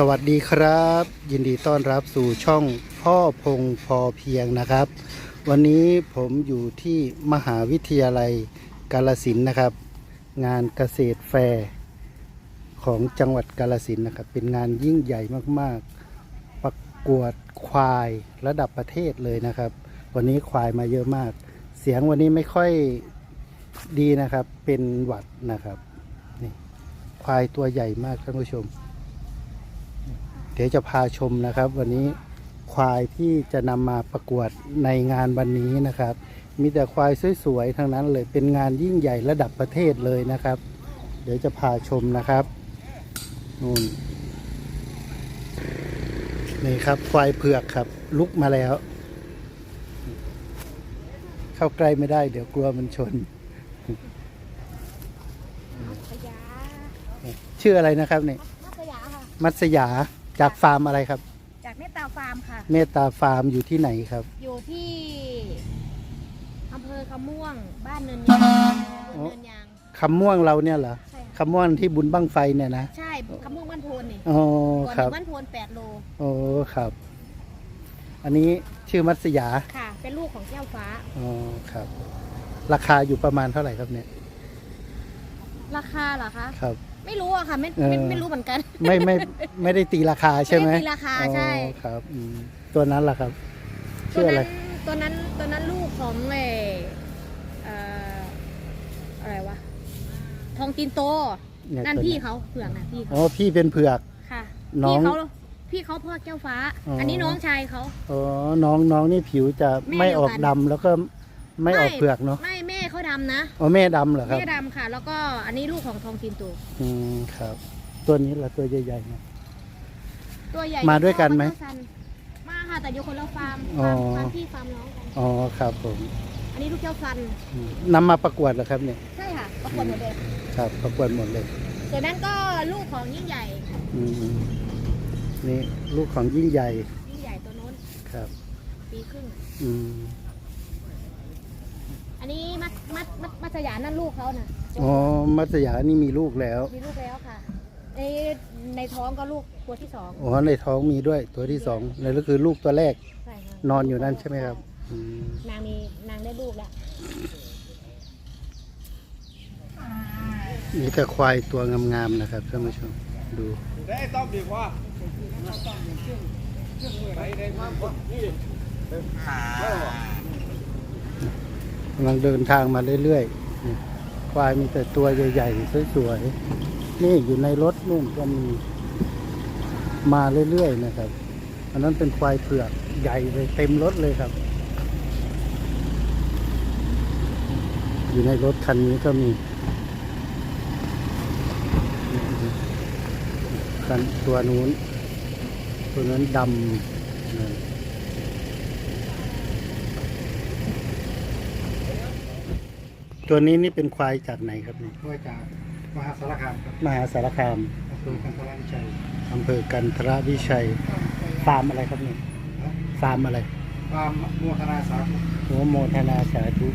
สวัสดีครับ ยินดีต้อนรับสู่ช่องพ่อพงพอเพียงนะครับ วันนี้ผมอยู่ที่มหาวิทยาลัยกาลสินนะครับ งานเกษตรแฟร์ของจังหวัดกาลสินนะครับ เป็นงานยิ่งใหญ่มากๆ ประกวดควายระดับประเทศเลยนะครับ วันนี้ควายมาเยอะมาก เสียงวันนี้ไม่ค่อยดีนะครับเป็นหวัดนะครับนี่ควายตัวใหญ่มากท่านผู้ชม เดี๋ยวจะพาชมนะครับ วันนี้ควายที่จะนำมาประกวดในงานวันนี้นะครับ มีแต่ควายสวยๆทั้งนั้นเลยเป็นงานยิ่งใหญ่ระดับประเทศเลยนะครับ เดี๋ยวจะพาชมนะครับนู่นนี่ครับควายเผือกครับลุกมาแล้ว เข้าใกล้ไม่ได้ เดี๋ยวกลัวมันชนพยาชื่ออะไรนะครับเนี่ยนักพยาค่ะมัตสยา จากฟาร์มอะไรครับ จากเมตตาฟาร์มค่ะ เมตตาฟาร์มอยู่ที่ไหนครับ อยู่ที่อำเภอคำม่วง บ้านเนินยางตำบลเนินยางคำม่วงเราเนี่ยเหรอใช่ค่ะคำม่วงที่บุญบั้งไฟเนี่ยนะใช่คำม่วงบ้านโพนนี่อ๋อก่อนครัถึบงบ้านโพน8โลโอ้ครับ อันนี้ชื่อมัตสยาค่ะ เป็นลูกของแก้วฟ้า อ๋อครับ ราคาอยู่ประมาณเท่าไหร่ครับเนี่ย ราคาเหรอคะ ครับ ไม่รู้อะค่ะไม่เออ ไม่ไม่รู้เหมือนกันไม่ไม่ไม่ได้ตีราคาใช่ไหมไม่ได้ตีราคาใช่อ๋อครับอืมตัวนั้นล่ะครับตัชื่วออะไร นั้นตัวนั้นตัวนั้นลูกของเออเอ่ออะไรวะทองตีนโตเนี่ยนั่นตัวพี่เขาเผือกนะพี่เขาอ๋อพี่เป็นเผือก ค่ะน้องพี่เขาพี่เขาพ่อแก้วฟ้า อ๋ออั อันนี้น้องชายเขา อ๋อน้องน้องนี่ผิวจะแม่ไม่เดียวออกกันดำแล้วก็ไม่ออกเผือกเนาะ ไม่แม่เขาดำนะอ๋อแม่ดำเหรอครับแม่ดำค่ะ แล้วก็อันนี้ลูกของทองทินโตอืมครับ ตัวนี้ละตัวใหญ่ๆนะ ตัวใหญ่มาด้วยกันไหมเท่าซันมาค่ะแต่อยู่คนละฟาร์มอ๋อฟาร์มฟาร์มพี่ฟาร์มน้องกันอ๋อครับผมอันนี้ลูกเจ้าซันอืมนำมาประกวดเหรอครับเนี่ยใช่ค่ะประกวดหมดเลยครับ ประกวดหมดเลย ส่วนนั้นก็ลูกของยิ่งใหญ่อืมนี่ลูกของยิ่งใหญ่ยิ่งใหญ่ตัวโน้นครับ ปีครึ่ง อืมอั นนี้มัดมัดมัดมัดสยามนั่นลูกเขาน่ะอ๋อมัตสยานี่มีลูกแล้วมีลูกแล้วค่ะในในท้องก็ลูกตัวที่สองอ๋อในท้องมีด้วยตัวที่สองนั่นก็คือลูกตัวแรกใช่ค่ะนอนอยู่นั่นใช่ไหมครับอืมนางมีนางได้ลูกแล้วมีแต่ควายตัวงามๆนะครับท่านผู้ชมดู ได้ต้องดีกว่าไปได้มากกว่านี่ กำลังเดินทางมาเรื่อยๆ ควายมีแต่ตัวใหญ่ๆ สวยๆ นี่อยู่ในรถนู่นก็มีมาเรื่อยๆ นะครับ อันนั้นเป็นควายเผือกใหญ่เลยเต็มรถเลยครับ อยู่ในรถคันนี้ก็มีคันตัวนู้น ตัวนั้นดำนั่น ตัวนี้นี่เป็นควายจากไหนครับนี่ด้วยจากมหาสารคามครับมหาสารคามอำเภอกันทรวิชัยอำเภอกันทรวิชัยฟาร์มอะไรครับนี่ฟาร์มอะไรความมัวธนาสาธุโอ้โมทนาสาธุ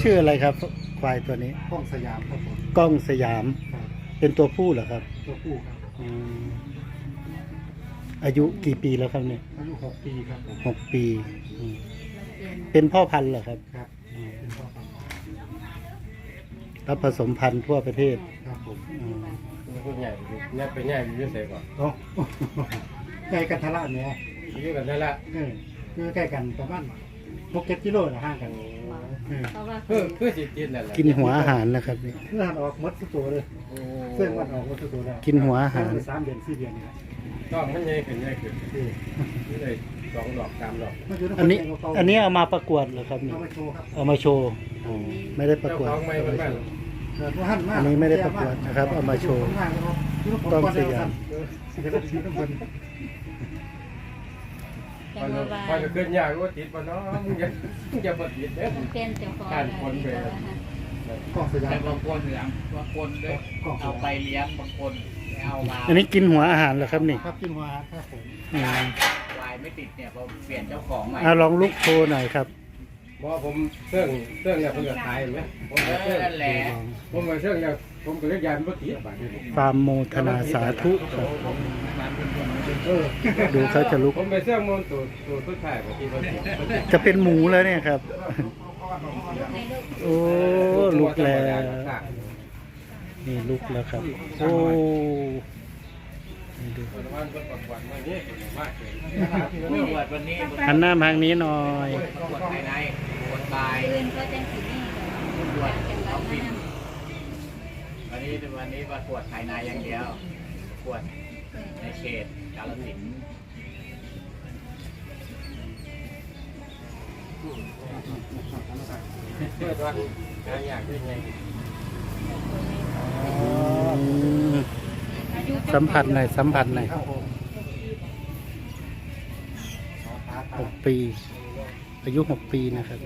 ชื่ออะไรครับ ควายตัวนี้กล้องสยามครับผมกล้องสยาม ครับเป็นตัวผู้เหรอครับตัวผู้ครับอืมอายุกี่ปีแล้วครับเนี่ยอายุหกปีครับผมหกปีอืม เป็นพ่อพันธุ์เหรอครับครับเป็นพ่อพันธุ์รับผสมพันธุ์ทั่วประเทศครับผมอืมพูดใหญ่เนี่ยเป็นใหญ่อยู่เฉยก่อนโอ้ ใกล้กันทะละเนี่ยอยู่กันได้ละเออคือใกล้กันประมาณหกเจ็ดกิโลนะห่างกันเออเพราะว่าเพื่อเพื่อสิกินนั่นแหละกินหัวอาหารนะครับนี่เพื่อนออกหมดทุกตัวเลยโอ้เพื่อนวันออกหมดทุกตัวแล้วกินหัวอาหารสามเดือนสี่เดือนนี่แหละต้องมันใหญ่ขึ้นใหญ่ขึ้นเออนี่เลย สองดอกสามดอกมัยู่ใอันนี้คเก่าๆอันนี้เอามาประกวดเหรอครับนี่เอามาโชว์ครับเอามาโชว์อ๋อไม่ได้ประเจ้ากวดของไม่มันบ้านอันนี้ไม่ได้ประกวดนะครับเอามาโชว์กล้องสยามแกมันงก็วามันก็ขึ้นยากว่าติดมันเนาะมึงอย่ามึงอย่ามาติดเด้อเป็นเจ้าของการคนไปกล้องสยาแต่มบางคนเหลืองบางคนด้วยเอาไปเลี้ยงบางคนไม่เอามาอันนี้กินหัวอาหารเหรอครับนี่ครับกินหัวครับผม อืมลาย ไม่ติดเนี่ยพอเปลี่ยนเจ้าของใหม่เอาลองลุกโชว์หน่อยครับเพราะผมเครื่องเครื่องเนี่ยเพิ่งจะขายเห็นไหมผมเอเอาเครื่องอนั่นแหละผมเอาเครื่องเนี่ยผมก็เลยยายมันบ่ติดบาดนี้ฟาร์มโมทนาสาธุครับ เออดูเขาจะลุกผมไปเสื้อมนตัวตัวสุดท้ายบ่ที่บ่ติดจะเป็นหมูแล้วเนี่ยครับ โอ้ลุกแล้ว นี่ลุกแล้วครับ โอ้ หันหน้ามาทางนี้หน่อยภายในปวดบ่ายปืนก็จังสีนี่ปวดท้องบินวันนี้วันนี้มาปวดภายในอย่างเดียวปวดในเขตกาลสินธุ์เพื่อว่าหาอยากได้ไงอืม สัมผัสหน่อยสัมผัสหน่อยหกปี อายุหกปีนะครับ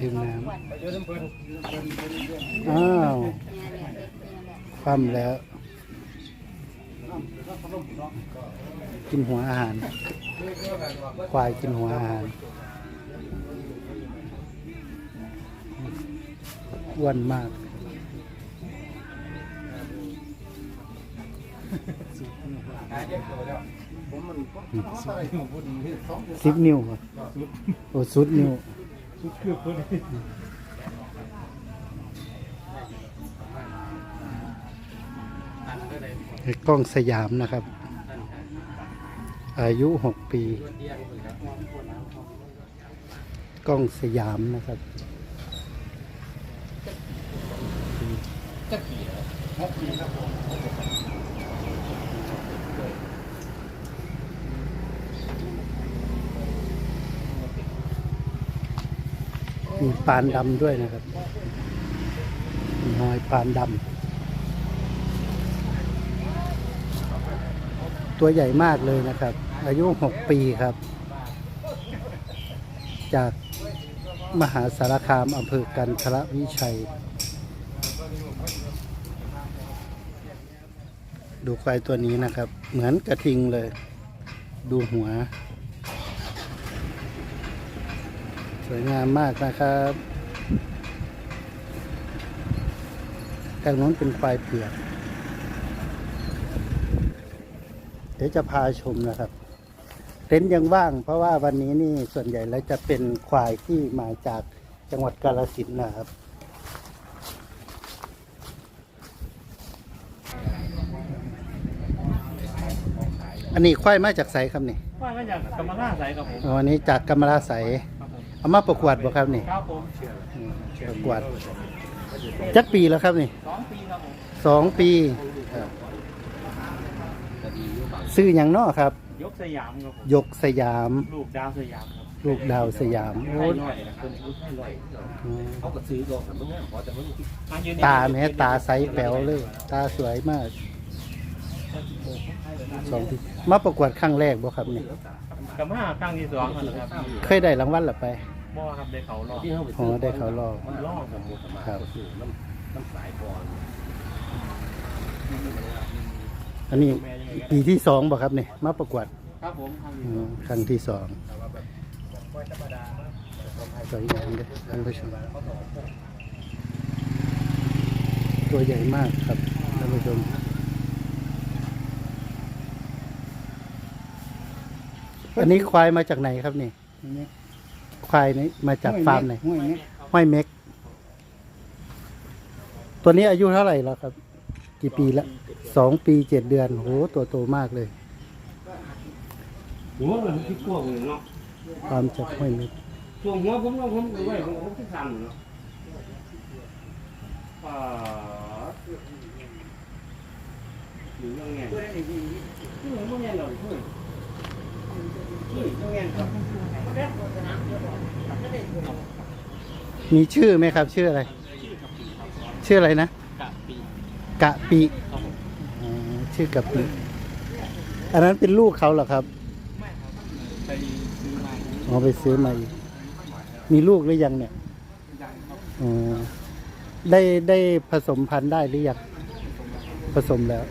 ดื่มน้ำเพิ่นำอ้าวคว่ำแล้ว กินหัวอาหาร ควายกินหัวอาหาร อ้วนมาก สิบนิ้วครับโอ้สุดนิ้วกล้องสยามนะครับ อายุหกปี กล้องสยามนะครับ จะกี่หกปีครับผมีปานดำด้วยนะครับมีหอยปานดำตัวใหญ่มากเลยนะครับ อายุหกปีครับ จากมหาสารคามอำเภอกันทรวิชัย ดูควายตัวนี้นะครับ เหมือนกระทิงเลย ดูหัว สวยงามมากนะครับทางโน้นเป็นควายเผือกเดี๋ยวจะพาชมนะครับเต็นท์ยังว่าง เพราะว่าวันนี้นี่ส่วนใหญ่แล้วจะเป็นควายที่มาจากจังหวัดกาฬสินนะครับ อันนี้ควายมาจากไสครับนี่ว่ามาจากกรรมราชสายครับผมอ๋ออันนี้จากกรรมราไสยเอามาประกวดบ่ครับนี่ครับผมอืมประกวดจักปีแล้วครับนี่สองปีครับผมสองปีครับซื้ออย่างเนอครับ ยกสยามครับผมยกสยามลูกดาวสยามครับลูกดาวสยามโอ้ให้หน่อยนะคนอายุให้หน่อยอืมเขาก็ซื้อดอกแต่มึงขอแต่มึงอะยืนตาแม้ตาใสแป๋วเลย ตาสวยมาก สองปีมาประกวดครั้งแรกบ่ครับนี่กับมาครั้งที่สองนะครับเคยได้รางวัลหรือไปบ่ครับได้เขารอบที่เขาไปอ๋อได้เขารอบมันล่อสมมุติมาครับซื้อน้ำน้ำสายบอลอันนี้ปีที่สองบ่ครับนี่มาประกวดครับผมครั้งอืมครั้งที่สองสวยงามเลยท่านผู้ชมตัวใหญ่มากครับท่านผู้ชม อันนี้ควายมาจากไหนครับนี่ควายนี้มาจากฟาร์มไหนห้วยเม็กห้อยเม็ก ตัวนี้อายุเท่าไหร่แล้วครับ กี่ปีละสองปีเจ็ดเดือนโหตัวโตมากเลย หัวมันที่พวกเลยเนาะความจากห้อยเม็กช่วงหัวผมเนาะผมดูไว้ผมผมที่สั่นเนาะอ่าหรือยังไงที่ผมไม่แง่หรอกเพื่อนที่ยังไงครับ มีชื่อไหมครับ ชื่ออะไร ชื่ออะไรนะ กะปีกะปิอ๋อชื่อกะปิอันนั้นเป็นลูกเขาเหรอครับไปซื้อมาอ๋อไปซื้อมาอีกมีลูกหรือยังเนี่ยอ๋อได้ได้ผสมพันธุ์ได้หรือยังผสมแล้ว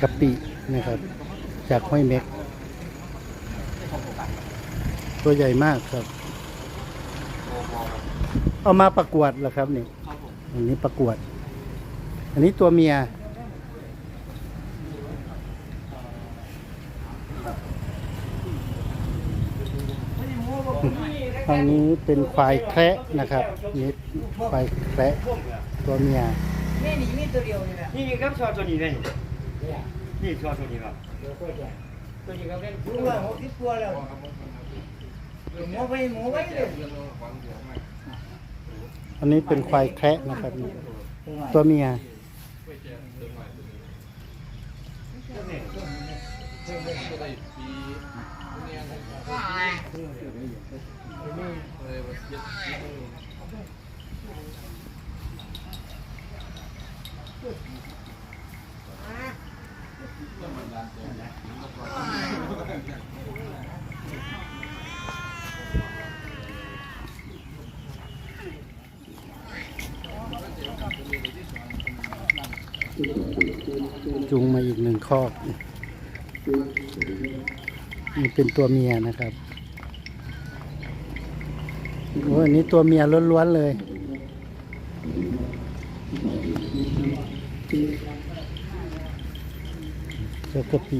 กะปินะครับ จากห้อยเม็ก ตัวใหญ่มากครับ เอามาประกวดเหรอครับนี่อันนี้ประกวด อันนี้ตัวเมีย ทางนี้เป็นควายแคระนะครับนี่ควายแคระตัวเมียนี่ครับชอตัวนี้ได้ นี่ชอตัวนี้ครับรู้ว่าหกสิบตัวแล้วหมูไปหมูไปเลยอันนี้เป็นควายแคระนะครับนี่ตัวเมีย จุงมาอีกหนึ่งคอกนี่เป็นตัวเมียนะครับโอ้อันนี้ตัวเมียล้วนๆเลยเจ้ากะปิ